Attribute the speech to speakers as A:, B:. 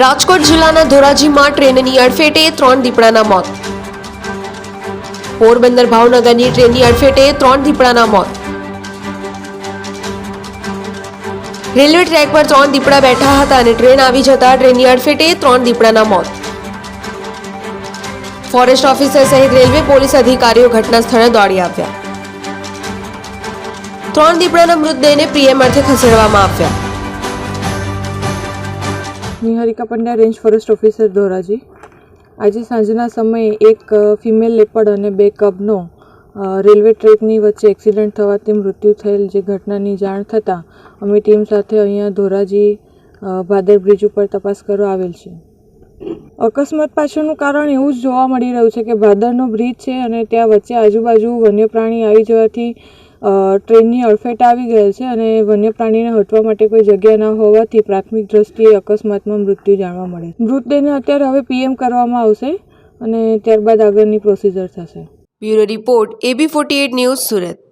A: રાજકોટ જિલ્લાના ધોરાજીમાં ટ્રેનની અડફેટે ત્રણ દીપડાના મોત. પોરબંદર ભાવનગરની ટ્રેનની અડફેટે ત્રણ દીપડાના મોત. રેલવે ટ્રેક પર ત્રણ દીપડા બેઠા હતા અને ટ્રેન આવી જતા ટ્રેનની અડફેટે ત્રણ દીપડાના મોત. ફોરેસ્ટ ઓફિસર સહિત રેલવે પોલીસ અધિકારીઓ ઘટના સ્થળે દોડી આવ્યા. ત્રણ દીપડાના મૃતદેહને પીએમ અર્થે ખસેડવામાં આવ્યા.
B: Niharika Pandya, range forest officer Dhoraji. આજે સાંજના સમયે એક ફિમેલ લેપડ અને બે કબનો રેલવે ટ્રેકની વચ્ચે એક્સિડન્ટ થવાથી મૃત્યુ થયેલ જે ઘટનાની જાણ થતાં અમે ટીમ સાથે અહીંયા ધોરાજી ભાદર બ્રિજ ઉપર તપાસ કરવા આવેલ છે અકસ્માત પાછળનું કારણ એવું જ જોવા મળી રહ્યું છે કે ભાદરનો બ્રિજ છે અને ત્યાં વચ્ચે આજુબાજુ વન્ય પ્રાણી આવી જવાથી ટ્રેનની અડફેટ આવી ગયેલ છે અને વન્ય પ્રાણીને હટવા માટે કોઈ જગ્યા ન હોવાથી પ્રાથમિક દ્રષ્ટિએ અકસ્માતમાં મૃત્યુ જાણવા મળે મૃતદેહને અત્યારે હવે પીએમ કરવામાં આવશે અને ત્યારબાદ આગળની પ્રોસિજર થશે.
A: Bureau report, AB forty news Surat.